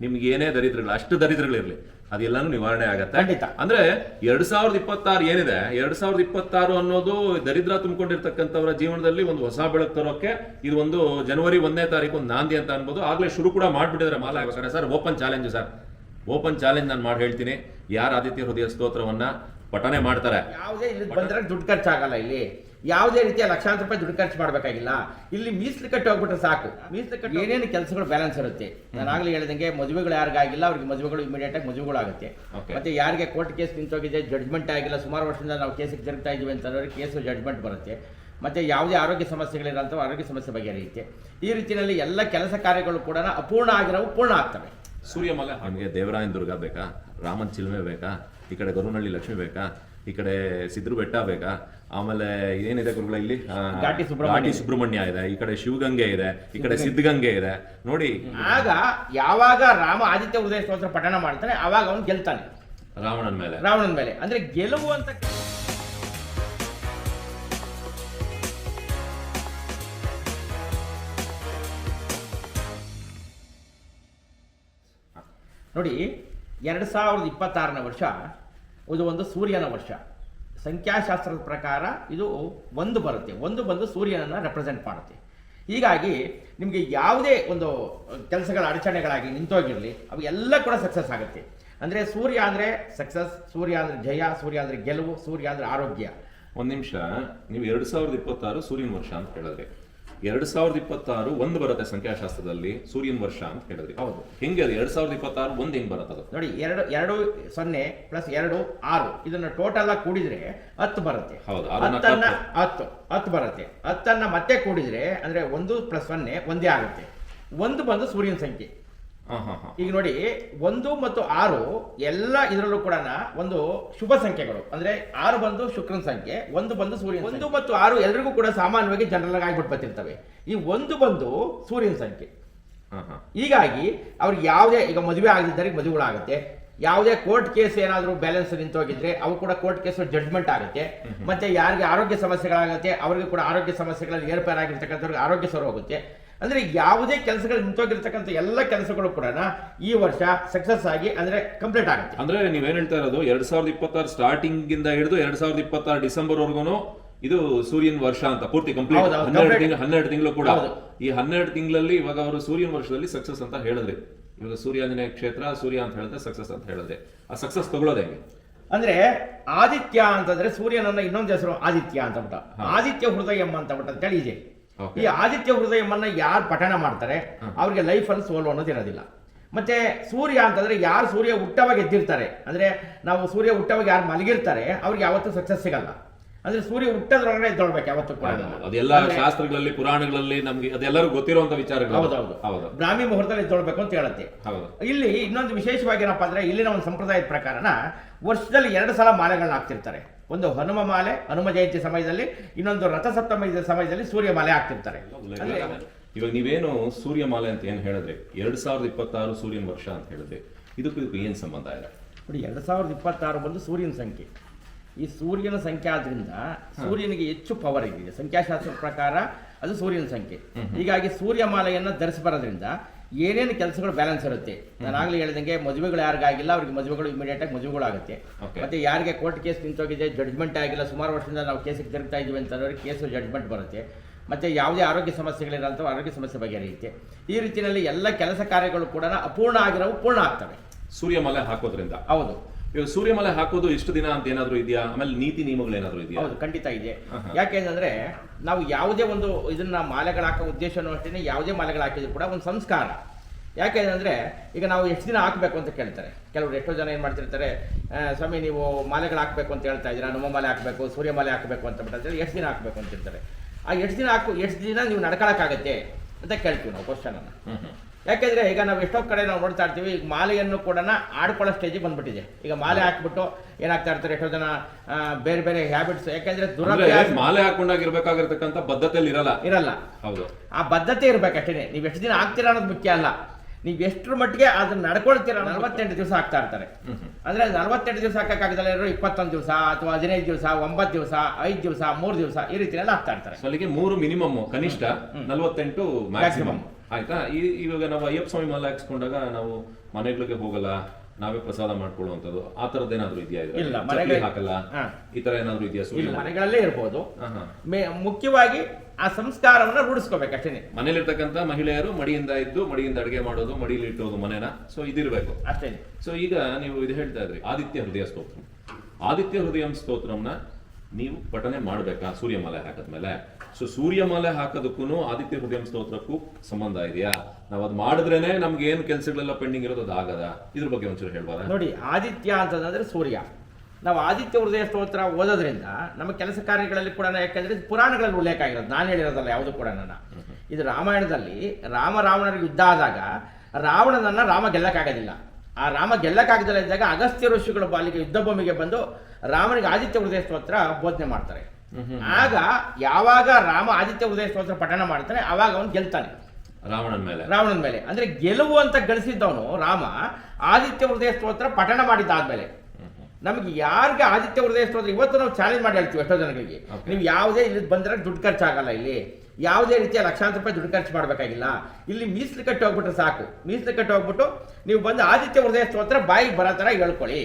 ನಿಮ್ಗೆ ಏನೇ ದರಿದ್ರಗಳು ಅಷ್ಟು ದರಿದ್ರಗಳಿರಲಿ ಅದೆಲ್ಲಾನು ನಿವಾರಣೆ ಆಗತ್ತೆ. ಖಂಡಿತ. ಅಂದ್ರೆ ಎರಡ್ ಸಾವಿರದ ಇಪ್ಪತ್ತಾರು ಏನಿದೆ? ಎರಡ್ ಸಾವಿರದ ಇಪ್ಪತ್ತಾರು ಅನ್ನೋದು ದರಿದ್ರ ತುಂಬಿಕೊಂಡಿರ್ತಕ್ಕಂಥವರ ಜೀವನದಲ್ಲಿ ಒಂದು ಹೊಸ ಬೆಳಕು ತರೋಕೆ ಇದು ಒಂದು ಜನವರಿ ಒಂದನೇ ತಾರೀಕು ಒಂದು ನಾಂದಿ ಅಂತ ಅನ್ಬೋದು. ಆಗ್ಲೇ ಶುರು ಕೂಡ ಮಾಡ್ಬಿಟ್ಟಿದ್ರೆ ಮಾಲ sir open challenge sir. Open challenge ನಾನು ಮಾಡಿ ಹೇಳ್ತೀನಿ ಯಾರು ಆದಿತ್ಯ ಹೃದಯ ಸ್ತೋತ್ರವನ್ನ? ಪಠನೆ ಮಾಡ್ತಾರೆ. ಯಾವುದೇ ಇಲ್ಲಿ ಬಂದ್ರೆ ದುಡ್ಡು ಖರ್ಚಾಗಲ್ಲ ಇಲ್ಲಿ. ಯಾವುದೇ ರೀತಿಯ ಲಕ್ಷಾಂತರ ರೂಪಾಯಿ ದುಡ್ಡು ಖರ್ಚು ಮಾಡಬೇಕಾಗಿಲ್ಲ. ಇಲ್ಲಿ ಮೀಸಲು ಕಟ್ಟಿ ಹೋಗ್ಬಿಟ್ರೆ ಸಾಕು. ಮೀಸಲು ಕಟ್ಟಿ ಏನೇನು ಕೆಲಸಗಳು ಬ್ಯಾಲೆನ್ಸ್ ಇರುತ್ತೆ? ನಾನು ಆಗಲೇ ಹೇಳಿದಂಗೆ ಮದುವೆಗಳು ಯಾರಿಗಾಗಿಲ್ಲ ಅವ್ರಿಗೆ ಮದುವೆಗಳು ಇಮಿಡಿಯೇಟ್ ಆಗಿ ಮದುವೆಗಳು ಆಗುತ್ತೆ. ಮತ್ತೆ ಯಾರಿಗೆ ಕೋರ್ಟ್ ಕೇಸ್ ನಿಂತೋಗಿದೆ ಜಡ್ಜ್ಮೆಂಟ್ ಆಗಿಲ್ಲ. ಸುಮಾರು ವರ್ಷದಿಂದ ನಾವು ಕೇಸಿಗೆ ಜರುಗ್ತಾ ಇದ್ದೀವಿ ಅಂತಂದ್ರೆ ಕೇಸು ಜಡ್ಜ್ಮೆಂಟ್ ಬರುತ್ತೆ. ಮತ್ತೆ ಯಾವುದೇ ಆರೋಗ್ಯ ಸಮಸ್ಯೆಗಳಿರಂತ ಆರೋಗ್ಯ ಸಮಸ್ಯೆ ಬಗೆಹರಿಯುತ್ತೆ. ಈ ರೀತಿಯಲ್ಲಿ ಎಲ್ಲ ಕೆಲಸ ಕಾರ್ಯಗಳು ಕೂಡ ಅಪೂರ್ಣ ಆಗಿರೋವು ಪೂರ್ಣ ಆಗ್ತವೆ. ಸೂರ್ಯಮಲೆ ನಿಮಗೆ ದೇವರಾಯನ ದುರ್ಗ ಬೇಕಾ? ರಾಮನ್ ಚಿಲ್ಮೆ ಬೇಕಾ? ಈ ಕಡೆ ಗರುನಹಳ್ಳಿ ಲಕ್ಷ್ಮಿ ಬೇಕಾ? ಈ ಕಡೆ ಸಿದ್ರು ಬೆಟ್ಟ ಬೇಕಾ? ಆಮೇಲೆ ಏನಿದೆ ಗುರುಗಳ ಇಲ್ಲಿ? ಘಾಟಿ ಸುಬ್ರಹ್ಮಣ್ಯ. ಸುಬ್ರಹ್ಮಣ್ಯ ಇದೆ. ಈ ಕಡೆ ಶಿವಗಂಗೆ ಇದೆ. ಈ ಕಡೆ ಸಿದ್ಧಗಂಗೆ ಇದೆ. ನೋಡಿ. ಆಗ ಯಾವಾಗ ರಾಮ ಆದಿತ್ಯ ಉದಯ ಸ್ತೋತ್ರ ಪಠಣ ಮಾಡ್ತಾನೆ ಅವಾಗ ಅವನು ಗೆಲ್ತಾನೆ. ರಾವಣನ ಮೇಲೆ. ರಾವಣನ ಮೇಲೆ. ಅಂದ್ರೆ ಗೆಲುವು ಅಂತ ನೋಡಿ, ಎರಡು ಸಾವಿರದ ಇಪ್ಪತ್ತಾರನೇ ವರ್ಷ, ಇದು ಒಂದು ಸೂರ್ಯನ ವರ್ಷ. ಸಂಖ್ಯಾಶಾಸ್ತ್ರದ ಪ್ರಕಾರ ಇದು ಒಂದು ಬರುತ್ತೆ. ಒಂದು ಬಂದು ಸೂರ್ಯನನ್ನು ರೆಪ್ರೆಸೆಂಟ್ ಮಾಡುತ್ತೆ. ಹೀಗಾಗಿ ನಿಮಗೆ ಯಾವುದೇ ಒಂದು ಕೆಲಸಗಳ ಅಡಚಣೆಗಳಾಗಿ ನಿಂತೋಗಿರಲಿ ಅವು ಎಲ್ಲ ಕೂಡ ಸಕ್ಸಸ್ ಆಗುತ್ತೆ. ಅಂದರೆ ಸೂರ್ಯ ಅಂದರೆ ಸಕ್ಸಸ್ ಸೂರ್ಯ ಅಂದರೆ ಜಯ, ಸೂರ್ಯ ಅಂದರೆ ಗೆಲುವು, ಸೂರ್ಯ ಅಂದರೆ ಆರೋಗ್ಯ. ಒಂದು ನಿಮಿಷ, ನೀವು ಎರಡು ಸಾವಿರದ ಇಪ್ಪತ್ತಾರು ಸೂರ್ಯನ ವರ್ಷ ಅಂತ ಹೇಳಿದ್ರಿ ಎರಡ್ ಸಾವಿರದ ಇಪ್ಪತ್ತಾರು ಒಂದು ಬರುತ್ತೆ ಸಂಖ್ಯಾಶಾಸ್ತ್ರದಲ್ಲಿ ಸೂರ್ಯನ ವರ್ಷ ಅಂತ ಹೇಳಿದ್ರಿ. ಹೌದು. ಹೆಂಗೆ ಅದು ಎರಡು ಸಾವಿರದ ಇಪ್ಪತ್ತಾರು ಒಂದ್ ಹಿಂಗ್ ಬರುತ್ತೆ ಅದು ನೋಡಿ ಎರಡು ಎರಡು ಸೊನ್ನೆ ಪ್ಲಸ್ ಎರಡು ಆರು. ಇದನ್ನ ಟೋಟಲ್ ಆಗಿ ಕೂಡಿದ್ರೆ ಹತ್ತು ಬರುತ್ತೆ. ಹೌದು, ಹತ್ತನ್ನ ಹತ್ತು ಹತ್ತು ಬರುತ್ತೆ. ಹತ್ತನ್ನ ಮತ್ತೆ ಕೂಡಿದ್ರೆ ಅಂದ್ರೆ ಒಂದು ಪ್ಲಸ್ ಸೊನ್ನೆ ಒಂದೇ ಆಗುತ್ತೆ. ಒಂದು ಬಂದು ಸೂರ್ಯನ ಸಂಖ್ಯೆ. ಈಗ ನೋಡಿ ಒಂದು ಮತ್ತು ಆರು ಎಲ್ಲ ಇದರಲ್ಲೂ ಕೂಡ ಒಂದು ಶುಭ ಸಂಖ್ಯೆಗಳು. ಅಂದ್ರೆ ಆರು ಬಂದು ಶುಕ್ರನ ಸಂಖ್ಯೆ ಒಂದು ಬಂದು ಸೂರ್ಯನ ಒಂದು ಮತ್ತು ಆರು ಎಲ್ರಿಗೂ ಕೂಡ ಸಾಮಾನ್ಯವಾಗಿ ಜನರಲ್ ಆಗಿ ಬರ್ತಿರ್ತವೆ. ಈ ಒಂದು ಬಂದು ಸೂರ್ಯನ ಸಂಖ್ಯೆ. ಹೀಗಾಗಿ ಅವ್ರಿಗೆ ಯಾವುದೇ ಈಗ ಮದುವೆ ಆಗದಿದ್ದರಿಗೆ ಮದುವೆಗಳಾಗುತ್ತೆ ಯಾವುದೇ ಕೋರ್ಟ್ ಕೇಸ್ ಏನಾದರೂ ಬ್ಯಾಲೆನ್ಸ್ ನಿಂತೋಗಿದ್ರೆ ಅವು ಕೂಡ ಕೋರ್ಟ್ ಕೇಸ್ ಜಡ್ಜ್ಮೆಂಟ್ ಆಗುತ್ತೆ. ಮತ್ತೆ ಯಾರಿಗೆ ಆರೋಗ್ಯ ಸಮಸ್ಯೆಗಳಾಗುತ್ತೆ ಅವರಿಗೆ ಕೂಡ ಆರೋಗ್ಯ ಸಮಸ್ಯೆಗಳಲ್ಲಿ ಏರ್ಪೇರಾಗಿರ್ತಕ್ಕಂಥವ್ರಿಗೆ ಆರೋಗ್ಯ ಸರ್ ಹೋಗುತ್ತೆ. ಅಂದ್ರೆ ಯಾವುದೇ ಕೆಲಸಗಳು ನಿಂತೋಗಿರ್ತಕ್ಕಂಥ ಎಲ್ಲ ಕೆಲಸಗಳು ಕೂಡ ಈ ವರ್ಷ ಸಕ್ಸಸ್ ಆಗಿ ಅಂದ್ರೆ ಕಂಪ್ಲೀಟ್ ಆಗುತ್ತೆ. ಅಂದ್ರೆ ನೀವೇನು ಹೇಳ್ತಾ ಇರೋದು ಎರಡ್ ಸಾವಿರದ ಇಪ್ಪತ್ತಾರು ಸ್ಟಾರ್ಟಿಂಗ್ ಇಂದ ಹಿಡಿದು ಎರಡ್ ಸಾವಿರದ ಇಪ್ಪತ್ತಾರು ಡಿಸೆಂಬರ್ ವರ್ಗುನು ಇದು ಸೂರ್ಯನ ವರ್ಷ ಅಂತ ಪೂರ್ತಿ ಕಂಪ್ಲೀಟ್ ಹನ್ನೆರಡು ತಿಂಗಳು ಹನ್ನೆರಡು ತಿಂಗಳು ಕೂಡ. ಈ ಹನ್ನೆರಡು ತಿಂಗಳಲ್ಲಿ ಇವಾಗ ಅವರು ಸೂರ್ಯನ ವರ್ಷದಲ್ಲಿ ಸಕ್ಸಸ್ ಅಂತ ಹೇಳಿದ್ರಿ. ಇವಾಗ ಸೂರ್ಯಾಂಜನೇಯ ಕ್ಷೇತ್ರ ಸೂರ್ಯ ಅಂತ ಹೇಳಿದ್ರೆ ಸಕ್ಸಸ್ ಅಂತ ಹೇಳಿದ್ರೆ. ಆ ಸಕ್ಸಸ್ ತಗೊಳ್ಳೋದು ಹೆಂಗೆ? ಅಂದ್ರೆ ಆದಿತ್ಯ ಅಂತಂದ್ರೆ ಸೂರ್ಯನನ್ನ ಇನ್ನೊಂದು ಹೆಸರು ಆದಿತ್ಯ ಅಂತ ಬಿಟ್ಟ ಆದಿತ್ಯ ಹೃದಯಂ ಅಂತ ಬಿಟ್ಟ ಅಂತೇಳಿ ಇದೆ. ಈ ಆದಿತ್ಯ ಹೃದಯವನ್ನ ಯಾರು ಪಠಣ ಮಾಡ್ತಾರೆ ಅವ್ರಿಗೆ ಲೈಫಲ್ಲಿ ಸೋಲು ಅನ್ನೋದು ಇರೋದಿಲ್ಲ. ಮತ್ತೆ ಸೂರ್ಯ ಅಂತಂದ್ರೆ ಯಾರು ಸೂರ್ಯ ಹುಟ್ಟವಾಗಿ ಎದ್ದಿರ್ತಾರೆ ಅಂದ್ರೆ ನಾವು ಸೂರ್ಯ ಹುಟ್ಟವಾಗಿ ಯಾರು ಮಲಗಿರ್ತಾರೆ ಅವ್ರಿಗೆ ಯಾವತ್ತೂ ಸಕ್ಸಸ್ ಸಿಗಲ್ಲ. ಅಂದ್ರೆ ಸೂರ್ಯ ಹುಟ್ಟದ್ರೊಳಗಡೆ ಎದ್ದೊಳ್ಬೇಕು ಯಾವತ್ತೂ ಕೂಡ. ಅದೆಲ್ಲ ಶಾಸ್ತ್ರಗಳಲ್ಲಿ ಪುರಾಣಗಳಲ್ಲಿ ನಮ್ಗೆ ಅದೆಲ್ಲರೂ ಗೊತ್ತಿರುವಂತ ವಿಚಾರಗಳು. ಹೌದು. ಹೌದು. ಬ್ರಾಹ್ಮಿ ಮುಹೂರ್ತದಲ್ಲಿ ಎದ್ದೊಳ್ಬೇಕು ಅಂತ ಹೇಳುತ್ತೆ. ಹೌದು. ಇಲ್ಲಿ ಇನ್ನೊಂದು ವಿಶೇಷವಾಗಿ ಏನಪ್ಪಾ ಅಂದ್ರೆ ಇಲ್ಲಿನ ಒಂದು ಸಂಪ್ರದಾಯದ ಪ್ರಕಾರನ ವರ್ಷದಲ್ಲಿ ಎರಡು ಸಲ ಮಾಲೆಗಳನ್ನ ಹಾಕ್ತಿರ್ತಾರೆ. ಒಂದು ಹನುಮ ಮಾಲೆ ಹನುಮ ಜಯಂತಿ ಸಮಯದಲ್ಲಿ ಇನ್ನೊಂದು ರಥಸಪ್ತಮಿ ಸಮಯದಲ್ಲಿ ಸೂರ್ಯ ಮಾಲೆ ಹಾಕ್ತಿರ್ತಾರೆ. ಇವಾಗ ನೀವೇನು ಸೂರ್ಯಮಾಲೆ ಅಂತ ಏನು ಹೇಳಿದ್ರೆ ಎರಡ್ ಸಾವಿರದ ಇಪ್ಪತ್ತಾರು ಸೂರ್ಯನ ವರ್ಷ ಅಂತ ಹೇಳಿದ್ರೆ ಇದಕ್ಕೂ ಇದಕ್ಕೂ ಏನ್ ಸಂಬಂಧ ಇದೆ ನೋಡಿ ಎರಡು ಸಾವಿರದ ಇಪ್ಪತ್ತಾರು ಬಂದು ಸೂರ್ಯನ ಸಂಖ್ಯೆ. ಈ ಸೂರ್ಯನ ಸಂಖ್ಯೆ ಆದ್ರಿಂದ ಸೂರ್ಯನಿಗೆ ಹೆಚ್ಚು ಪವರ್ ಇದೆ. ಸಂಖ್ಯಾಶಾಸ್ತ್ರ ಪ್ರಕಾರ ಅದು ಸೂರ್ಯನ ಸಂಖ್ಯೆ. ಹೀಗಾಗಿ ಸೂರ್ಯ ಮಾಲೆಯನ್ನ ಧರಿಸಿ ಬರೋದ್ರಿಂದ ಏನೇನು ಕೆಲಸಗಳು ಬ್ಯಾಲೆನ್ಸ್ ಇರುತ್ತೆ? ನಾನು ಆಗ್ಲೇ ಹೇಳಿದಂಗೆ ಮದುವೆಗಳು ಯಾರಿಗಾಗಿಲ್ಲ ಅವ್ರಿಗೆ ಮದುವೆಗಳು ಇಮಿಡಿಯೇಟ್ ಆಗಿ ಮದುವೆಗಳು ಆಗುತ್ತೆ. ಮತ್ತೆ ಯಾರಿಗೆ ಕೋರ್ಟ್ ಕೇಸ್ ನಿಂತೋಗಿದೆ ಜಡ್ಜ್ಮೆಂಟ್ ಆಗಿಲ್ಲ ಸುಮಾರು ವರ್ಷದಿಂದ ನಾವು ಕೇಸಿಗೆ ತಿರುಗ್ತಾ ಇದೀವಿ ಅಂತಂದ್ರೆ ಕೇಸು ಜಡ್ಜ್ಮೆಂಟ್ ಬರುತ್ತೆ. ಮತ್ತೆ ಯಾವುದೇ ಆರೋಗ್ಯ ಸಮಸ್ಯೆಗಳಿರಂತ ಆರೋಗ್ಯ ಸಮಸ್ಯೆ ಬಗೆಹರಿಯುತ್ತೆ. ಈ ರೀತಿಯಲ್ಲಿ ಎಲ್ಲ ಕೆಲಸ ಕಾರ್ಯಗಳು ಕೂಡ ಅಪೂರ್ಣ ಆಗಿರೋವು ಪೂರ್ಣ ಆಗ್ತವೆ. ಸೂರ್ಯಮಾಲೆ ಹಾಕೋದ್ರಿಂದ. ಹೌದು. ಇವಾಗ ಸೂರ್ಯಮಾಲೆ ಹಾಕೋದು ಇಷ್ಟು ದಿನ ಅಂತ ಏನಾದರೂ ಇದೆಯಾ? ಆಮೇಲೆ ನೀತಿ ನಿಯಮಗಳು ಏನಾದರೂ ಇದೆಯಾ? ಹೌದು ಖಂಡಿತ ಇದೆ. ಯಾಕೆಂದ್ರೆ ನಾವು ಯಾವುದೇ ಒಂದು ಇದನ್ನ ಮಾಲೆಗಳು ಹಾಕೋ ಉದ್ದೇಶನೂ ಅಷ್ಟೇ ಯಾವುದೇ ಮಾಲೆಗಳು ಹಾಕಿದ್ರು ಕೂಡ ಒಂದು ಸಂಸ್ಕಾರ. ಯಾಕೆಂದ್ರೆ ಈಗ ನಾವು ಎಷ್ಟು ದಿನ ಹಾಕಬೇಕು ಅಂತ ಕೇಳ್ತಾರೆ. ಕೆಲವರು ಎಷ್ಟೋ ಜನ ಏನು ಮಾಡ್ತಿರ್ತಾರೆ ಸ್ವಾಮಿ ನೀವು ಮಾಲೆಗಳು ಹಾಕಬೇಕು ಅಂತ ಹೇಳ್ತಾ ಇದ್ದೀರಾ? ಹನುಮ ಮಾಲೆ ಹಾಕಬೇಕು ಸೂರ್ಯ ಮಾಲೆ ಹಾಕಬೇಕು ಅಂತ ಬಿಟ್ಟಿದ್ರೆ ಎಷ್ಟು ದಿನ ಹಾಕಬೇಕು ಅಂತಿರ್ತಾರೆ. ಆ ಎಷ್ಟು ದಿನ ಹಾಕು ಎಷ್ಟು ದಿನ ನೀವು ನಡ್ಕೊಳಕ್ಕಾಗತ್ತೆ ಅಂತ ಕೇಳ್ತೀವಿ ನಾವು ಕ್ವಶನನ್ನು. ಯಾಕೆಂದ್ರೆ ಈಗ ನಾವು ಎಷ್ಟೋ ಕಡೆ ನಾವು ನೋಡ್ತಾ ಇರ್ತೀವಿ ಈಗ ಮಾಲೆಯನ್ನು ಕೂಡ ಆಡ್ಕೊಳ್ಳೋ ಸ್ಟೇಜಿಗೆ ಬಂದ್ಬಿಟ್ಟಿದೆ. ಈಗ ಮಾಲೆ ಹಾಕ್ಬಿಟ್ಟು ಏನಾಗ್ತಾ ಇರ್ತಾರೆ ಎಷ್ಟೋ ಜನ ಬೇರೆ ಬೇರೆ ಹ್ಯಾಬಿಟ್ಸ್ ಯಾಕೆಂದ್ರೆ ದುರಭ್ಯಾಸ ಮಾಲೆ ಹಾಕೊಂಡಾಗಿರ್ಬೇಕಾಗಿರ್ತಕ್ಕಂಥ ಬದ್ಧತೆಯಲ್ಲಿ ಇರಲ್ಲ? ಇರಲ್ಲ. ಹೌದು. ಆ ಬದ್ಧತೆ ಇರ್ಬೇಕಷ್ಟೇ ನೀವು ಎಷ್ಟು ದಿನ ಆಗ್ತೀರಾ ಅನ್ನೋದು ಮುಖ್ಯ ಅಲ್ಲ. ನೀವು ಎಷ್ಟ್ರ ಮಟ್ಟಿಗೆ ಅದನ್ನ ನಡ್ಕೊಳ್ತೀರ ನಲವತ್ತೆಂಟು ದಿವಸ ಆಗ್ತಾ ಇರ್ತಾರೆ. ಅಂದ್ರೆ ನಲವತ್ತೆಂಟು ದಿವಸ ಹಾಕಕ್ಕಾಗದಲ್ಲ ಇರೋ ಇಪ್ಪತ್ತೊಂದು ದಿವಸ ಅಥವಾ ಹದಿನೈದು ದಿವಸ ಒಂಬತ್ತು ದಿವಸ ಐದು ದಿವಸ ಮೂರು ದಿವಸ ಈ ರೀತಿಯಲ್ಲಿ ಆಗ್ತಾ ಇರ್ತಾರೆ. ಅಲ್ಲಿಗೆ ಮೂರು ಮಿನಿಮಮ್ ಕನಿಷ್ಠ ನಲವತ್ತೆಂಟು ಮ್ಯಾಕ್ಸಿಮಮ್ ಆಯ್ತಾ? ಇವಾಗ ನಾವು ಅಯ್ಯಪ್ಪ ಸ್ವಾಮಿ ಮಾಲೆ ಹಾಕ್ಸ್ಕೊಂಡಾಗ ನಾವು ಮನೆಗಳಿಗೆ ಹೋಗಲ್ಲ ನಾವೇ ಪ್ರಸಾದ ಮಾಡ್ಕೊಳ್ಳುವಂಥದ್ದು. ಆ ಥರದ್ದು ಏನಾದ್ರು ಇದೆಯಾ? ಇಲ್ಲ, ಮನೆಗೆ- ಹಾಕಲ್ಲ. ಈ ತರ ಏನಾದ್ರು ಇದೆಯಾ ಮನೆಗಳಲ್ಲೇ ಇರ್ಬೋದು. ಮುಖ್ಯವಾಗಿ ಆ ಸಂಸ್ಕಾರವನ್ನ ರೂಢಿಸ್ಕೋಬೇಕು ಮನೇಲಿ ಮನೇಲಿರ್ತಕ್ಕಂಥ ಮಹಿಳೆಯರು ಮಡಿಯಿಂದ ಇದ್ದು ಮಡಿಯಿಂದ ಅಡಿಗೆ ಮಾಡೋದು ಮಡಿಯಲ್ಲಿ ಇಟ್ಟೋದು ಮನೇನ ಸೊ ಇದಿರ್ಬೇಕು. ಅಷ್ಟೇ ಸೊ ಈಗ ನೀವು ಇದು ಹೇಳ್ತಾ ಇದ್ರಿ ಆದಿತ್ಯ ಹೃದಯ ಸ್ತೋತ್ರ. ಆದಿತ್ಯ ಹೃದಯ ಸ್ತೋತ್ರಮ್ನ ನೀವು ಪಠನೆ ಮಾಡ್ಬೇಕಾ? ಸೂರ್ಯಮಾಲೆ ಹಾಕದ್ಮೇಲೆ. ಸೊ ಸೂರ್ಯಮಾಲೆ ಹಾಕೋದಕ್ಕೂ ಆದಿತ್ಯ ಹೃದಯ ಸ್ತೋತ್ರಕ್ಕೂ ಸಂಬಂಧ ಇದೆಯಾ? ನಾವ್ ಅದ್ ಮಾಡಿದ್ರೇನೆ ನಮ್ಗೆ ಏನ್ ಕೆಲ್ಸಗಳೆಲ್ಲ ಪೆಂಡಿಂಗ್ ಇರೋದು ಅದು ಆಗದ? ಇದ್ರ ಬಗ್ಗೆ ಒಂಚೂರು ಹೇಳ್ಬೋದ ನೋಡಿ ಆದಿತ್ಯ ಅಂತಂದ್ರೆ ಸೂರ್ಯ. ನಾವು ಆದಿತ್ಯ ಹೃದಯ ಸ್ತೋತ್ರ ಓದೋದ್ರಿಂದ ನಮ್ಮ ಕೆಲಸ ಕಾರ್ಯಗಳಲ್ಲಿ ಕೂಡ ಯಾಕಂದ್ರೆ ಇದು ಪುರಾಣಗಳಲ್ಲಿ ಉಲ್ಲೇಖ ಆಗಿರೋದು. ನಾನು ಹೇಳಿರೋದಲ್ಲ ಯಾವುದು ಕೂಡ ನನ್ನ. ಇದು ರಾಮಾಯಣದಲ್ಲಿ ರಾಮ ರಾವಣರಿಗೆ ಯುದ್ಧ ಆದಾಗ ರಾವಣನನ್ನ ರಾಮ ಗೆಲ್ಲಕ್ಕಾಗೋದಿಲ್ಲ. ಆ ರಾಮ ಗೆಲ್ಲಕ್ಕಾಗದಿಲ್ಲ ಇದ್ದಾಗ ಅಗಸ್ತ್ಯ ಋಷಿಗಳು ಬಾಲಿಗೆ ಯುದ್ಧ ಭೂಮಿಗೆ ಬಂದು ರಾಮನಿಗೆ ಆದಿತ್ಯ ಹೃದಯ ಸ್ತೋತ್ರ ಬೋಧನೆ ಮಾಡ್ತಾರೆ. ಆಗ ಯಾವಾಗ ರಾಮ ಆದಿತ್ಯ ಹೃದಯ ಸ್ತೋತ್ರ ಪಠಣ ಮಾಡ್ತಾನೆ ಆವಾಗ ಅವನು ಗೆಲ್ತಾನೆ. ರಾವಣನ ಮೇಲೆ. ರಾವಣನ ಮೇಲೆ. ಅಂದ್ರೆ ಗೆಲುವು ಅಂತ ಗಳಿಸಿದ್ದವನು ರಾಮ ಆದಿತ್ಯ ಹೃದಯ ಸ್ತೋತ್ರ ಪಠಣ ಮಾಡಿದ್ದಾದ್ಮೇಲೆ. ನಮಗೆ ಯಾರಿಗೆ ಆದಿತ್ಯ ಹೃದಯ ಸ್ತೋತ್ರ ಇವತ್ತು ನಾವು ಚಾಲೆಂಜ್ ಮಾಡಿ ಹೇಳ್ತೀವಿ ಎಷ್ಟೋ ಜನಗಳಿಗೆ. ನೀವು ಯಾವುದೇ ಇಲ್ಲಿ ಬಂದ್ರೆ ದುಡ್ಡು ಖರ್ಚಾಗಲ್ಲ ಇಲ್ಲಿ. ಯಾವುದೇ ರೀತಿಯ ಲಕ್ಷಾಂತರ ರೂಪಾಯಿ ದುಡ್ಡು ಖರ್ಚು ಮಾಡಬೇಕಾಗಿಲ್ಲ. ಇಲ್ಲಿ ಮೀಸಲು ಕಟ್ಟಿ ಹೋಗ್ಬಿಟ್ರೆ ಸಾಕು. ಮೀಸಲು ಕಟ್ಟಿ ಹೋಗ್ಬಿಟ್ಟು ನೀವು ಬಂದು ಆದಿತ್ಯ ಹೃದಯ ಸ್ತೋತ್ರ ಬಾಯಿಗೆ ಬರೋ ಥರ ಹೇಳ್ಕೊಳ್ಳಿ.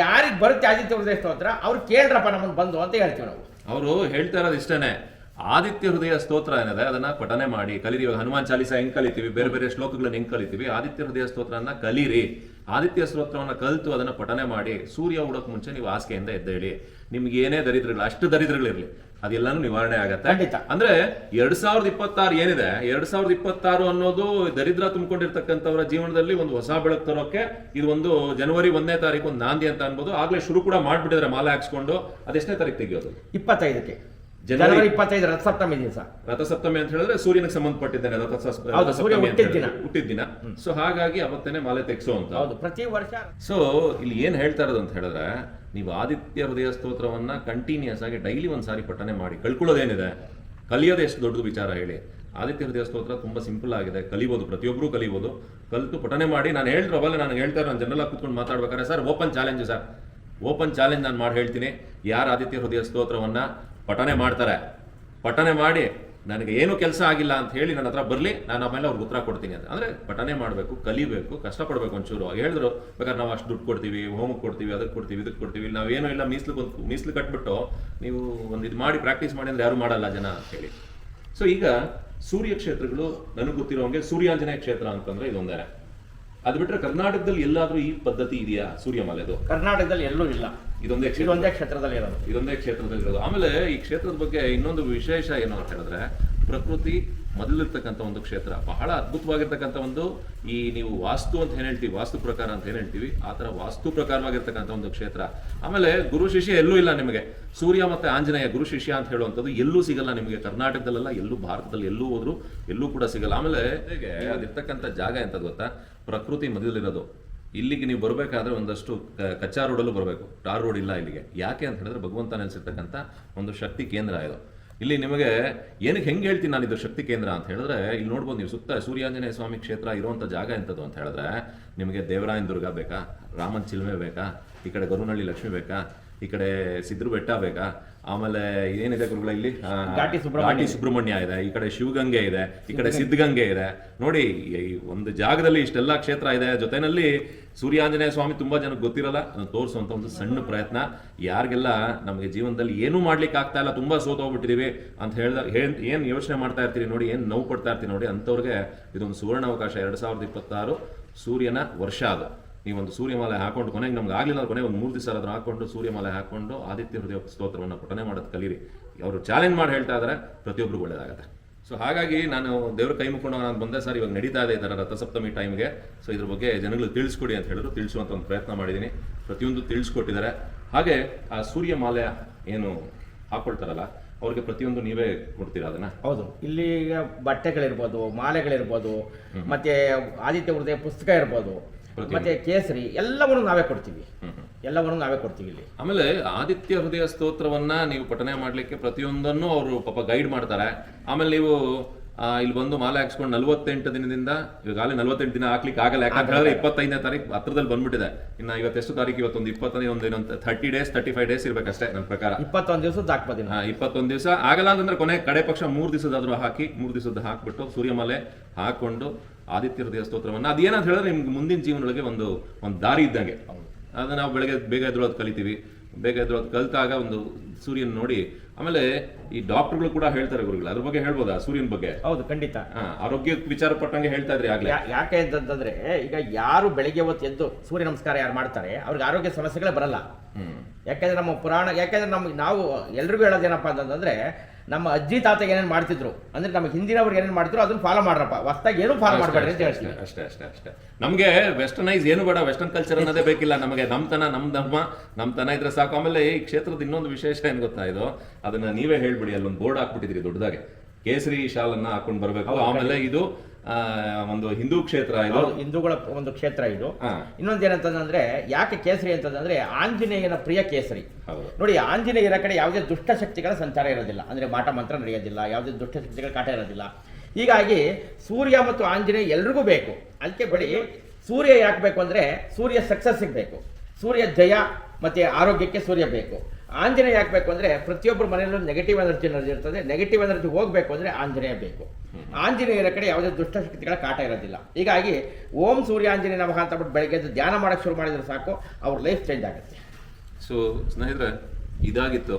ಯಾರಿಗೆ ಬರುತ್ತೆ ಆದಿತ್ಯ ಹೃದಯ ಸ್ತೋತ್ರ ಅವ್ರು ಕೇಳ್ರಪ್ಪ ನಮ್ಮನ್ನು ಬಂದು ಅಂತ ಹೇಳ್ತೀವಿ ನಾವು. ಅವರು ಹೇಳ್ತಾ ಇರೋದು ಇಷ್ಟೇನೆ. ಆದಿತ್ಯ ಹೃದಯ ಸ್ತೋತ್ರ ಏನಿದೆ? ಅದನ್ನ ಪಠನೆ ಮಾಡಿ ಕಲೀರಿ. ಇವಾಗ ಹನುಮಾನ್ ಚಾಲಿಸ ಹೆಂಗ್ ಕಲಿತೀವಿ? ಬೇರೆ ಬೇರೆ ಶ್ಲೋಕಗಳನ್ನ ಹೆಂಗ್ ಕಲಿತೀವಿ? ಆದಿತ್ಯ ಹೃದಯ ಸ್ತೋತ್ರನ ಕಲೀರಿ. ಆದಿತ್ಯ ಸ್ತೋತ್ರವನ್ನ ಕಲಿತು ಅದನ್ನ ಪಠನೆ ಮಾಡಿ ಸೂರ್ಯ ಉಡೋಕ್ ಮುಂಚೆ ನೀವು ಆಸ್ಕೆಯಿಂದ ಎದ್ದೇಳಿ ನಿಮ್ಗೆ ಏನೇ ದರಿದ್ರಗಳು ಅಷ್ಟು ದರಿದ್ರಗಳಿರ್ಲಿ ಅದೆಲ್ಲಾನು ನಿವಾರಣೆ ಆಗತ್ತೆ. ಖಂಡಿತ. ಅಂದ್ರೆ ಎರಡ್ ಸಾವಿರದ ಇಪ್ಪತ್ತಾರು ಏನಿದೆ? ಎರಡ್ ಸಾವಿರದ ಇಪ್ಪತ್ತಾರು ಅನ್ನೋದು ದರಿದ್ರ ತುಂಬಿಕೊಂಡಿರ್ತಕ್ಕಂಥವ್ರ ಜೀವನದಲ್ಲಿ ಒಂದು ಹೊಸ ಬೆಳಕು ತರೋಕೆ ಇದು ಒಂದು ಜನವರಿ ಒಂದನೇ ತಾರೀಕು ಒಂದು ನಾಂದಿ ಅಂತ ಅನ್ಬೋದು. ಆಗ್ಲೇ ಶುರು ಕೂಡ ಮಾಡ್ಬಿಟ್ಟಿದ್ರೆ ಮಾಲೆ ಹಾಕ್ಸ್ಕೊಂಡು. ಅದೆಷ್ಟನೇ ತಾರೀಕು ತೆಗಿಯೋದು? ಇಪ್ಪತ್ತೈದಕ್ಕೆ. ಜನವರಿ- ಇಪ್ಪತ್ತೈದು ರಥಸಪ್ತಮಿ ದಿವಸ. ರಥಸಪ್ತಮಿ ಅಂತ ಹೇಳಿದ್ರೆ ಸೂರ್ಯನಿಗೆ ಸಂಬಂಧಪಟ್ಟಿದ್ದೇನೆ ಹೌದು, ಸೂರ್ಯ ಹುಟ್ಟಿದ ದಿನ. ಹುಟ್ಟಿದ ದಿನ. ಸೊ ಹಾಗಾಗಿ ಅವತ್ತೇನೆ ಮಾಲೆ ತೆಗ್ಸೋ ಅಂತ. ಹೌದು ಪ್ರತಿ ವರ್ಷ. ಸೊ ಇಲ್ಲಿ ಏನ್ ಹೇಳ್ತಾ ಇರೋದು ಅಂತ ಹೇಳಿದ್ರೆ ನೀವು ಆದಿತ್ಯ ಹೃದಯ ಸ್ತೋತ್ರವನ್ನ ಕಂಟಿನ್ಯೂಸ್ ಆಗಿ ಡೈಲಿ ಒಂದ್ಸಾರಿ ಪಠನೆ ಮಾಡಿ. ಕಳ್ಕೊಳ್ಳೋದೇನಿದೆ? ಕಲಿಯೋದು ಎಷ್ಟು ದೊಡ್ಡದು ವಿಚಾರ ಹೇಳಿ. ಆದಿತ್ಯ ಹೃದಯ ಸ್ತೋತ್ರ ತುಂಬಾ ಸಿಂಪಲ್ ಆಗಿದೆ. ಕಲಿಬೋದು ಪ್ರತಿಯೊಬ್ಬರು ಕಲಿಬೋದು. ಕಲಿತು ಪಠನೆ ಮಾಡಿ. ನಾನು ಹೇಳಿದ್ರವಲ್ಲ ನಾನು ಹೇಳ್ತಾ ನಾನು ಜನರಲ್ ಕೂತ್ಕೊಂಡು ಮಾತಾಡ್ಬೇಕಾದ್ರೆ sir open challenge sir open challenge ನಾನು ಮಾಡಿ ಹೇಳ್ತೀನಿ ಯಾರು ಆದಿತ್ಯ ಹೃದಯ ಸ್ತೋತ್ರವನ್ನ ಪಠನೆ ಮಾಡ್ತಾರೆ. ಪಠನೆ ಮಾಡಿ ನನಗೆ ಏನು ಕೆಲಸ ಆಗಿಲ್ಲ ಅಂತ ಹೇಳಿ ನನ್ನ ಹತ್ರ ಬರಲಿ, ನಾನು ಆಮೇಲೆ ಅವ್ರಿಗೆ ಉತ್ತರ ಕೊಡ್ತೀನಿ ಅಂತ. ಅಂದರೆ ಪಠನೆ ಮಾಡಬೇಕು, ಕಲಿಬೇಕು, ಕಷ್ಟಪಡಬೇಕು ಒಂಚೂರು. ಹೇಳಿದ್ರು, ಬೇಕಾದ್ರೆ ನಾವು ಅಷ್ಟು ದುಡ್ಡು ಕೊಡ್ತೀವಿ, ಹೋಮಕ್ಕೆ ಕೊಡ್ತೀವಿ, ಅದಕ್ಕೆ ಕೊಡ್ತೀವಿ, ಇದಕ್ಕೆ ಕೊಡ್ತೀವಿ ನಾವೇನು ಇಲ್ಲ, ಮೀಸಲು ಬಂತು, ಮೀಸಲು ಕಟ್ಬಿಟ್ಟು ನೀವು ಒಂದು ಇದು ಮಾಡಿ ಪ್ರಾಕ್ಟೀಸ್ ಮಾಡಿ ಅಂದರೆ ಯಾರು ಮಾಡಲ್ಲ ಜನ ಅಂತ ಹೇಳಿ. ಸೊ ಈಗ ಸೂರ್ಯ ಕ್ಷೇತ್ರಗಳು, ನನಗೆ ಗೊತ್ತಿರೋ ಹಂಗೆ ಸೂರ್ಯಾಂಜನೇಯ ಕ್ಷೇತ್ರ ಅಂತಂದರೆ ಇದೊಂದೇ ಅದು ಬಿಟ್ರೆ ಕರ್ನಾಟಕದಲ್ಲಿ ಎಲ್ಲಾದ್ರೂ ಈ ಪದ್ಧತಿ ಇದೆಯಾ ಸೂರ್ಯಮಾಲೆದು? ಕರ್ನಾಟಕದಲ್ಲಿ ಎಲ್ಲೂ ಇಲ್ಲ. ಇದೊಂದೇ ಕ್ಷೇತ್ರ. ಇದೊಂದೇ ಕ್ಷೇತ್ರದಲ್ಲಿ ಇರೋದು. ಇದೊಂದೇ ಕ್ಷೇತ್ರದಲ್ಲಿರೋದು ಆಮೇಲೆ ಈ ಕ್ಷೇತ್ರದ ಬಗ್ಗೆ ಇನ್ನೊಂದು ವಿಶೇಷ ಏನು ಅಂತ ಹೇಳಿದ್ರೆ ಪ್ರಕೃತಿ ಮೊದಲಿರ್ತಕ್ಕಂಥ ಒಂದು ಕ್ಷೇತ್ರ. ಬಹಳ ಅದ್ಭುತವಾಗಿರ್ತಕ್ಕಂಥ ಒಂದು ಈ ನೀವು ವಾಸ್ತು ಅಂತ ಏನು ಹೇಳ್ತೀವಿ ವಾಸ್ತು ಪ್ರಕಾರ ಅಂತ ಏನು ಹೇಳ್ತೀವಿ ಆ ಥರ ವಾಸ್ತು ಪ್ರಕಾರವಾಗಿರ್ತಕ್ಕಂಥ ಒಂದು ಕ್ಷೇತ್ರ. ಆಮೇಲೆ ಗುರು ಶಿಷ್ಯ ಎಲ್ಲೂ ಇಲ್ಲ ನಿಮಗೆ. ಸೂರ್ಯ ಮತ್ತೆ ಆಂಜನೇಯ ಗುರು ಶಿಷ್ಯ ಅಂತ ಹೇಳುವಂಥದ್ದು ಎಲ್ಲೂ ಸಿಗಲ್ಲ ನಿಮಗೆ. ಕರ್ನಾಟಕದಲ್ಲೆಲ್ಲ ಎಲ್ಲೂ ಭಾರತದಲ್ಲಿ ಎಲ್ಲೂ ಹೋದ್ರು ಎಲ್ಲೂ ಕೂಡ ಸಿಗಲ್ಲ. ಆಮೇಲೆ ಹೇಗೆ? ಅದಿರ್ತಕ್ಕಂಥ ಜಾಗ ಎಂಥದ್ದು ಗೊತ್ತಾ? ಪ್ರಕೃತಿ ಮೊದಲಿರೋದು. ಇಲ್ಲಿಗೆ ನೀವು ಬರಬೇಕಾದ್ರೆ ಒಂದಷ್ಟು ಕಚ್ಚಾ ರೋಡಲ್ಲೂ ಬರಬೇಕು. ಟಾರ್ ರೋಡ್ ಇಲ್ಲ ಇಲ್ಲಿಗೆ. ಯಾಕೆ ಅಂತ ಹೇಳಿದ್ರೆ ಭಗವಂತ ನೆಲೆಸಿರ್ತಕ್ಕಂಥ ಒಂದು ಶಕ್ತಿ ಕೇಂದ್ರ ಇದು. ಇಲ್ಲಿ ನಿಮಗೆ ಏನಕ್ಕೆ ಹೆಂಗೆ ಹೇಳ್ತೀನಿ ನಾನು ಇದು ಶಕ್ತಿ ಕೇಂದ್ರ ಅಂತ ಹೇಳಿದ್ರೆ, ಇಲ್ಲಿ ನೋಡ್ಬೋದು ನೀವು ಸುತ್ತ ಸೂರ್ಯಾಂಜನೇಯ ಸ್ವಾಮಿ ಕ್ಷೇತ್ರ ಇರುವಂಥ ಜಾಗ ಎಂಥದ್ದು ಅಂತ ಹೇಳಿದ್ರೆ, ನಿಮಗೆ ದೇವರಾಯನ ದುರ್ಗ ಬೇಕಾ, ರಾಮನ್ ಚಿಲ್ಮೆ ಬೇಕಾ, ಈ ಕಡೆ ಗರುನಹಳ್ಳಿ ಲಕ್ಷ್ಮಿ ಬೇಕಾ, ಈ ಕಡೆ ಸಿದ್ಧರು ಬೆಟ್ಟ ಬೇಕಾ ಆಮೇಲೆ ಏನಿದೆ ಗುರುಗಳ ಇಲ್ಲಿ? ಘಾಟಿ ಸುಬ್ರಹ್ಮಣ್ಯ ಘಾಟಿ ಸುಬ್ರಹ್ಮಣ್ಯ ಇದೆ ಈ ಕಡೆ ಶಿವಗಂಗೆ ಇದೆ ಈ ಕಡೆ ಸಿದ್ಧಗಂಗೆ ಇದೆ. ನೋಡಿ ಈ ಒಂದು ಜಾಗದಲ್ಲಿ ಇಷ್ಟೆಲ್ಲ ಕ್ಷೇತ್ರ ಇದೆ. ಜೊತೆನಲ್ಲಿ ಸೂರ್ಯಾಂಜನೇಯ ಸ್ವಾಮಿ ತುಂಬಾ ಜನಕ್ಕೆ ಗೊತ್ತಿರಲ್ಲ ತೋರಿಸುವಂತ ಒಂದು ಸಣ್ಣ ಪ್ರಯತ್ನ. ಯಾರಿಗೆಲ್ಲ ನಮಗೆ ಜೀವನದಲ್ಲಿ ಏನೂ ಮಾಡ್ಲಿಕ್ಕೆ ಆಗ್ತಾ ಇಲ್ಲ ತುಂಬಾ ಸೋತೋಗ್ಬಿಟ್ಟಿದೀವಿ ಅಂತ ಹೇಳ್ದ ಏನ್ ಏನ್ ಯೋಚನೆ ಮಾಡ್ತಾ ಇರ್ತೀರಿ ನೋಡಿ ಏನ್ ನೋವು ಕೊಡ್ತಾ ಇರ್ತೀರಿ ನೋಡಿ ಅಂಥವ್ರಿಗೆ ಇದೊಂದು ಸುವರ್ಣ ಅವಕಾಶ ಎರಡ್ ಸಾವಿರದ ಇಪ್ಪತ್ತಾರು ಸೂರ್ಯನ ವರ್ಷ ಅದು. ನೀವೊಂದು ಸೂರ್ಯಮಾಲೆ ಹಾಕೊಂಡು ಕೊನೆಗೆ ನಮ್ಗೆ ಆಗ್ಲಿಲ್ಲ ಕೊನೆ ಒಂದು ಮೂರು ದಿವಸ ಅದ್ರ ಹಾಕೊಂಡು ಸೂರ್ಯಮಾಲೆ ಹಾಕೊಂಡು ಆದಿತ್ಯ ಹೃದಯ ಸ್ತೋತ್ರವನ್ನು ಪಠನೆ ಮಾಡೋದು ಕಲೀರಿ. ಅವರು ಚಾಲೆಂಜ್ ಮಾಡಿ ಹೇಳ್ತಾ ಇದ್ದಾರೆ ಪ್ರತಿಯೊಬ್ಬರಿಗೂ ಒಳ್ಳೇದಾಗುತ್ತೆ. ಸೊ ಹಾಗಾಗಿ ನಾನು ದೇವ್ರ ಕೈ ಮುಕ್ಕೊಂಡು ನಾನು ಬಂದೆ ಸರ್ ಇವಾಗ ನಡೀತಾ ಇದೆ ಇದರ ರಥಸಪ್ತಮಿ ಟೈಮ್ಗೆ ಸೊ ಇದ್ರ ಬಗ್ಗೆ ಜನಗಳು ತಿಳಿಸ್ಕೊಡಿ ಅಂತ ಹೇಳಿದ್ರು ತಿಳಿಸುವಂತ ಒಂದು ಪ್ರಯತ್ನ ಮಾಡಿದ್ದೀನಿ ಪ್ರತಿಯೊಂದು ತಿಳಿಸ್ಕೊಟ್ಟಿದ್ದಾರೆ. ಹಾಗೆ ಆ ಸೂರ್ಯಮಾಲೆ ಏನು ಹಾಕೊಳ್ತಾರಲ್ಲ ಅವ್ರಿಗೆ ಪ್ರತಿಯೊಂದು ನೀವೇ ಕೊಡ್ತೀರ ಅದನ್ನ? ಹೌದು. ಇಲ್ಲಿ ಬಟ್ಟೆಗಳಿರ್ಬೋದು ಮಾಲೆಗಳಿರ್ಬೋದು ಮತ್ತೆ ಆದಿತ್ಯ ಹೃದಯ ಪುಸ್ತಕ ಇರ್ಬೋದು. ಮತ್ತೆ ಕೇಸರಿ ಎಲ್ಲವನ್ನು ನಾವೇ ಕೊಡ್ತೀವಿ. ಎಲ್ಲವನ್ನು ನಾವೇ ಕೊಡ್ತೀವಿ ಇಲ್ಲಿ. ಆಮೇಲೆ ಆದಿತ್ಯ ಹೃದಯ ಸ್ತೋತ್ರವನ್ನ ನೀವು ಪಠನೆ ಮಾಡ್ಲಿಕ್ಕೆ ಪ್ರತಿಯೊಂದನ್ನು ಅವರು ಪಾಪ ಗೈಡ್ ಮಾಡ್ತಾರೆ. ಆಮೇಲೆ ನೀವು ಇಲ್ಲಿ ಬಂದು ಮಾಲೆ ಹಾಕ್ಸ್ಕೊಂಡು ನಲ್ವತ್ತೆಂಟು ದಿನದಿಂದ ಈಗಾಗಲೇ ನಲ್ವತ್ತೆಂಟು ದಿನ ಹಾಕ್ಲಿಕ್ಕೆ ಆಗಲ್ಲ. ಯಾಕಂದ್ರೆ ಇಪ್ಪತ್ತೈದನೇ ತಾರೀಕು ಹತ್ರದಲ್ಲಿ ಬಂದ್ಬಿಟ್ಟಿದೆ. ಇನ್ನು ಇವತ್ತೆಷ್ಟು ತಾರೀಕು ಇವತ್ತೊಂದು ಇಪ್ಪತ್ತೈದು ಒಂದು ಇನ್ನೊಂದು thirty days thirty five days ಇರ್ಬೇಕಷ್ಟೇ ನನ್ನ ಪ್ರಕಾರ. ಇಪ್ಪತ್ತೊಂದು ದಿವಸದ ಹಾಕ್ಬೋದು ಇಪ್ಪತ್ತೊಂದು ದಿವಸ ಆಗಲ್ಲ ಅಂತಂದ್ರೆ ಕೊನೆ ಕಡೆ ಪಕ್ಷ ಮೂರು ದಿವಸದಾದ್ರೂ ಹಾಕಿ ಮೂರು ದಿವಸದ ಹಾಕ್ಬಿಟ್ಟು ಸೂರ್ಯಮಾಲೆ ಹಾಕೊಂಡು ಆದಿತ್ಯ ಹೃದಯ ಸ್ತೋತ್ರವನ್ನ. ಅದೇನಂತ ಹೇಳಿದ್ರೆ ನಿಮ್ಗೆ ಮುಂದಿನ ಜೀವನದೊಳಗೆ ಒಂದು ಒಂದು ದಾರಿ ಇದ್ದಂಗೆ. ಅದನ್ನ ನಾವು ಬೆಳಗ್ಗೆ ಬೇಗ ಎದ್ರೋದು ಕಲಿತೀವಿ. ಬೇಗ ಎದ್ರೋದು ಕಲಿತಾಗ ಒಂದು ಸೂರ್ಯನ ನೋಡಿ ಆಮೇಲೆ ಈ ಡಾಕ್ಟರ್ಗಳು ಕೂಡ ಹೇಳ್ತಾರೆ ಗುರುಗಳು ಅದ್ರ ಬಗ್ಗೆ ಹೇಳ್ಬೋದಾ ಸೂರ್ಯನ ಬಗ್ಗೆ? ಹೌದು ಖಂಡಿತ. ಆರೋಗ್ಯ ವಿಚಾರ ಪಟ್ಟಂಗೆ ಹೇಳ್ತಾ ಇದ್ರಿ ಆಗ್ಲೇ. ಯಾಕೆ ಅಂತಂದ್ರೆ ಈಗ ಯಾರು ಬೆಳಿಗ್ಗೆ ಹೊತ್ತು ಎದ್ದು ಸೂರ್ಯ ನಮಸ್ಕಾರ ಯಾರು ಮಾಡ್ತಾರೆ ಅವ್ರಿಗೆ ಆರೋಗ್ಯ ಸಮಸ್ಯೆಗಳೇ ಬರಲ್ಲ. ಹ್ಮ್. ಯಾಕೆಂದ್ರೆ ನಮ್ಮ ಪುರಾಣ ಯಾಕೆಂದ್ರೆ ನಮ್ಗೆ ನಾವು ಎಲ್ರಿಗೂ ಹೇಳೋದೇನಪ್ಪ ಅಂತಂದ್ರೆ ನಮ್ಮ ಅಜ್ಜಿ ತಾತಗೆ ಏನೇನು ಮಾಡ್ತಿದ್ರು ಅಂದ್ರೆ ನಮ್ಗೆ ಹಿಂದಿನವ್ರಿಗೆ ಏನೇನು ಮಾಡ್ತಿದ್ರು ಅದನ್ನ ಫಾಲೋ ಮಾಡ್ರಪ್ಪ. ಹೊಸ್ದಾಗಿ ಏನು ಫಾಲೋ ಮಾಡ್ಬೇಡ್ರಿ ಅಂತ ಹೇಳ್ತೀನಿ. ಅಷ್ಟೇ ಅಷ್ಟೇ ಅಷ್ಟೇ ನಮಗೆ ವೆಸ್ಟರ್ನೈಸ್ ಏನು ಬೇಡ ವೆಸ್ಟರ್ನ್ ಕಲ್ಚರ್ ಅನ್ನೋದೇ ಬೇಕಿಲ್ಲ. ನಮಗೆ ನಮ್ತನ ನಮ್ಮ ಧರ್ಮ ನಮ್ತನ ಇದ್ರೆ ಸಾಕು. ಆಮೇಲೆ ಈ ಕ್ಷೇತ್ರದ ಇನ್ನೊಂದು ವಿಶೇಷ ಏನು ಗೊತ್ತಾ ಇದು? ಅದನ್ನ ನೀವೇ ಹೇಳ್ಬಿಡಿ ಅಲ್ಲೊಂದು ಬೋರ್ಡ್ ಹಾಕ್ಬಿಟ್ಟಿದ್ರಿ ದೊಡ್ಡದಾಗೆ. ಕೇಸರಿ ಶಾಲನ್ನ ಹಾಕೊಂಡು ಬರಬೇಕು. ಆಮೇಲೆ ಇದು ಒಂದು ಹಿಂದೂ ಕ್ಷೇತ್ರ ಇದು. ಹಿಂದೂಗಳ ಒಂದು ಕ್ಷೇತ್ರ ಇದು. ಇನ್ನೊಂದು ಏನಂತಂದ್ರೆ ಯಾಕೆ ಕೇಸರಿ ಅಂತಂದ್ರೆ ಆಂಜನೇಯನ ಪ್ರಿಯ ಕೇಸರಿ. ಹೌದು. ನೋಡಿ ಆಂಜನೇಯರ ಕಡೆ ಯಾವುದೇ ದುಷ್ಟಶಕ್ತಿಗಳ ಸಂಚಾರ ಇರೋದಿಲ್ಲ. ಅಂದ್ರೆ ಮಾಟ ಮಂತ್ರ ನಡೆಯೋದಿಲ್ಲ ಯಾವುದೇ ದುಷ್ಟಶಕ್ತಿಗಳ ಕಾಟ ಇರೋದಿಲ್ಲ. ಹೀಗಾಗಿ ಸೂರ್ಯ ಮತ್ತು ಆಂಜನೇಯ ಎಲ್ರಿಗೂ ಬೇಕು. ಅದಕ್ಕೆ ಬಳಿ ಸೂರ್ಯ ಯಾಕೆ ಬೇಕು ಅಂದ್ರೆ ಸೂರ್ಯ ಸಕ್ಸಸ್ ಬೇಕು. ಸೂರ್ಯ ಜಯ ಮತ್ತೆ ಆರೋಗ್ಯಕ್ಕೆ ಸೂರ್ಯ ಬೇಕು. ಆಂಜನೇಯ ಯಾಕೆ ಅಂದರೆ ಪ್ರತಿಯೊಬ್ಬರ ಮನೆಯಲ್ಲೂ ನೆಗೆಟಿವ್ ಎನರ್ಜಿ ಎನರ್ಜಿ ಇರ್ತದೆ. ನೆಗೆಟಿವ್ ಎನರ್ಜಿ ಹೋಗಬೇಕು ಅಂದರೆ ಆಂಜನೇಯ ಬೇಕು. ಆಂಜನೇಯರ ಕಡೆ ಯಾವುದೇ ದುಷ್ಟಶಕ್ತಿಗಳ ಕಾಟ ಇರೋದಿಲ್ಲ. ಹೀಗಾಗಿ ಓಂ ಸೂರ್ಯ ಆಂಜನೇಯ ನಮಃ ಅಂತ ಬಿಟ್ಟು ಬೆಳಗ್ಗೆ ಎದ್ದು ಧ್ಯಾನ ಮಾಡೋಕ್ಕೆ ಶುರು ಮಾಡಿದರೆ ಸಾಕು, ಅವ್ರ ಲೈಫ್ ಚೇಂಜ್ ಆಗುತ್ತೆ. ಸೊ ಸ್ನೇಹಿತರೆ, ಇದಾಗಿತ್ತು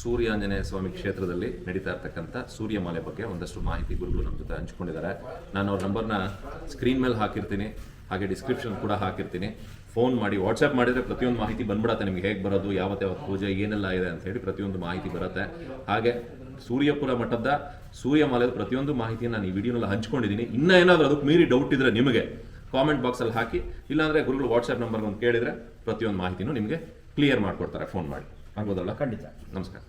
ಸೂರ್ಯಾಂಜನೇಯ ಸ್ವಾಮಿ ಕ್ಷೇತ್ರದಲ್ಲಿ ನಡೀತಾ ಇರ್ತಕ್ಕಂಥ ಸೂರ್ಯಮಾಲೆ ಬಗ್ಗೆ ಒಂದಷ್ಟು ಮಾಹಿತಿ ಗುರುಗಳು ನಮ್ಮ ಜೊತೆ ಹಂಚ್ಕೊಂಡಿದ್ದಾರೆ. ನಾನು ಅವ್ರ ನಂಬರ್ನ ಸ್ಕ್ರೀನ್ ಮೇಲೆ ಹಾಕಿರ್ತೀನಿ. ಹಾಗೆ ಡಿಸ್ಕ್ರಿಪ್ಷನ್ ಕೂಡ ಹಾಕಿರ್ತೀನಿ. ಫೋನ್ ಮಾಡಿ ವಾಟ್ಸಪ್ ಮಾಡಿದರೆ ಪ್ರತಿಯೊಂದು ಮಾಹಿತಿ ಬಂದ್ಬಿಡತ್ತೆ ನಿಮಗೆ. ಹೇಗೆ ಬರೋದು ಯಾವತ್ತು ಯಾವತ್ತು ಪೂಜೆ ಏನೆಲ್ಲ ಇದೆ ಅಂತ ಹೇಳಿ ಪ್ರತಿಯೊಂದು ಮಾಹಿತಿ ಬರುತ್ತೆ. ಹಾಗೆ ಸೂರ್ಯಪುರ ಮಠದ ಸೂರ್ಯಮಾಲೆ ಪ್ರತಿಯೊಂದು ಮಾಹಿತಿಯನ್ನು ನಾನು ಈ ವಿಡಿಯೋನಲ್ಲಿ ಹಂಚ್ಕೊಂಡಿದ್ದೀನಿ. ಇನ್ನೂ ಏನಾದರೂ ಅದಕ್ಕೆ ಮೀರಿ ಡೌಟ್ ಇದ್ರೆ ನಿಮಗೆ ಕಾಮೆಂಟ್ ಬಾಕ್ಸಲ್ಲಿ ಹಾಕಿ ಇಲ್ಲಾಂದರೆ ಗುರುಗಳು ವಾಟ್ಸಪ್ ನಂಬರ್ ಒಂದು ಕೇಳಿದರೆ ಪ್ರತಿಯೊಂದು ಮಾಹಿತಿನೂ ನಿಮಗೆ ಕ್ಲಿಯರ್ ಮಾಡಿಕೊಡ್ತಾರೆ ಫೋನ್ ಮಾಡಿ. ಆಗ್ಬೋದಲ್ಲ ಖಂಡಿತ. ನಮಸ್ಕಾರ.